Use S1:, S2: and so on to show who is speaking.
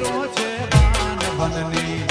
S1: કર્યો છે બનની